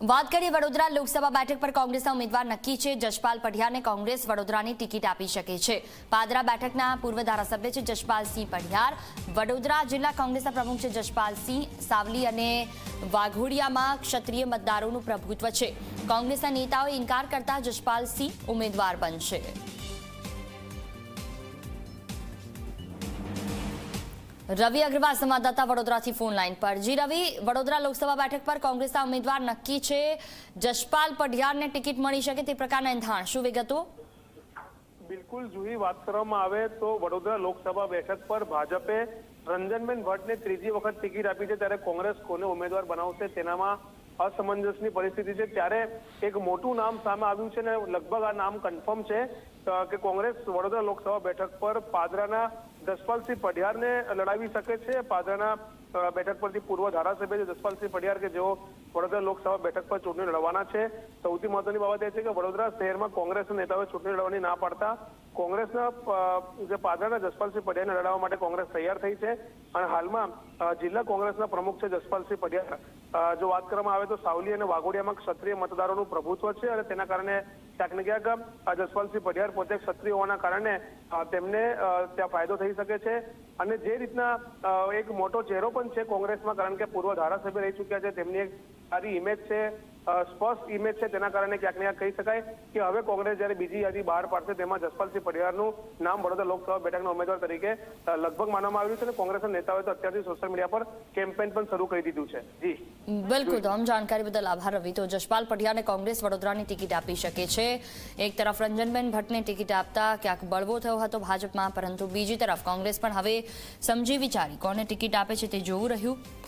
વાત કરીએ વડોદરા લોકસભા બેઠક પર કોંગ્રેસના ઉમેદવાર નક્કી છે. જશપાલ પઢિયાને કોંગ્રેસ વડોદરાની ટિકિટ આપી શકે છે. પાદરા બેઠકના પૂર્વ ધારાસભ્ય છે જશપાલસિંહ પઢિયાર. વડોદરા જિલ્લા કોંગ્રેસના પ્રમુખ છે જશપાલસિંહ સાવલી અને વાઘોડિયામાં ક્ષત્રિય મતદારોનું પ્રભુત્વ છે. કોંગ્રેસના નેતાઓએ ઇનકાર કરતા જશપાલસિંહ ઉમેદવાર બનશે. રવિ અગ્રવાલ સંવાદદાતા વડોદરાથી ફોન લાઈન પર. જી રવિ, વડોદરા લોકસભા બેઠક પર કોંગ્રેસના ઉમેદવાર નક્કી છે જશપાલ પઢિયારને ટિકિટ મળી શકે તે પ્રકારના એંધાણ. શું વિગતો? બિલકુલ જુહી વાત કરવામાં આવે તો વડોદરા લોકસભા બેઠક પર ભાજપે રંજનબેન ભટ્ટને ત્રીજી વખત ટિકિટ આપી છે ત્યારે કોંગ્રેસ કોને ઉમેદવાર બનાવશે તેનામાં અસમંજસની પરિસ્થિતિ છે. ત્યારે એક મોટું નામ સામે આવ્યું છે ને લગભગ આ નામ કન્ફર્મ છે. કે કોંગ્રેસ વડોદરા લોકસભા બેઠક પર પાદરાના જસપાલસિંહ પઢિયારને લડાવી શકે છે. પાદરાના બેઠક પરથી પૂર્વ ધારાસભ્ય છે જસપાલસિંહ પઢિયાર કે જેઓ વડોદરા લોકસભા બેઠક પર ચૂંટણી લડવાના છે. સૌથી મહત્વની બાબત એ છે કે વડોદરા શહેરમાં કોંગ્રેસના નેતાઓએ ચૂંટણી લડવાની ના પાડતા. કોંગ્રેસના જે પાદરાના જસપાલસિંહ પઢિયારને લડાવવા માટે કોંગ્રેસ તૈયાર થઈ છે. અને હાલમાં જિલ્લા કોંગ્રેસના પ્રમુખ છે જસપાલસિંહ પઢિયાર. જો વાત કરવામાં આવે તો સાવલી અને વાઘોડિયામાં ક્ષત્રિય મતદારોનું પ્રભુત્વ છે અને તેના કારણે ક્યાંક ને ક્યાંક આ જસપાલસિંહ પઢિયાર પોતે ક્ષત્રિય હોવાના કારણે તેમને ત્યાં ફાયદો થઈ શકે છે. અને જે રીતના એક મોટો ચહેરો પણ છે કોંગ્રેસમાં, કારણ કે પૂર્વ ધારાસભ્ય રહી ચૂક્યા છે, તેમની એક સારી ઇમેજ છે. સ્પષ્ટ ઇમેજ છે તેના કારણે ક્યાંક ને કહી શકાય કે હવે કોંગ્રેસ જ્યારે બીજી યાદી બહાર પાડશે તેમાં જસપાલસિંહ પરિવારનું નામ વડોદરા લોકસભા બેઠકના ઉમેદવાર તરીકે લગભગ માનવામાં આવ્યું છે અને કોંગ્રેસના નેતાઓએ તો અત્યારથી સોશિયલ મીડિયા પર કેમ્પેન પણ શરૂ કરી દીધું છે. જી. બિલકુલ તમામ જાણકારી બદલ આભાર રવિ. તો જશપાલ પઢિયાને કોંગ્રેસ વડોદરાની ટિકિટ આપી શકે છે. એક તરફ રંજનબેન ભટ્ટને ટિકિટ આપતા ક્યાંક બળવો થયો હતો ભાજપમાં, પરંતુ બીજી તરફ કોંગ્રેસ પણ હવે સમજી વિચારી કોને ટિકિટ આપે છે તે જોવું રહ્યું.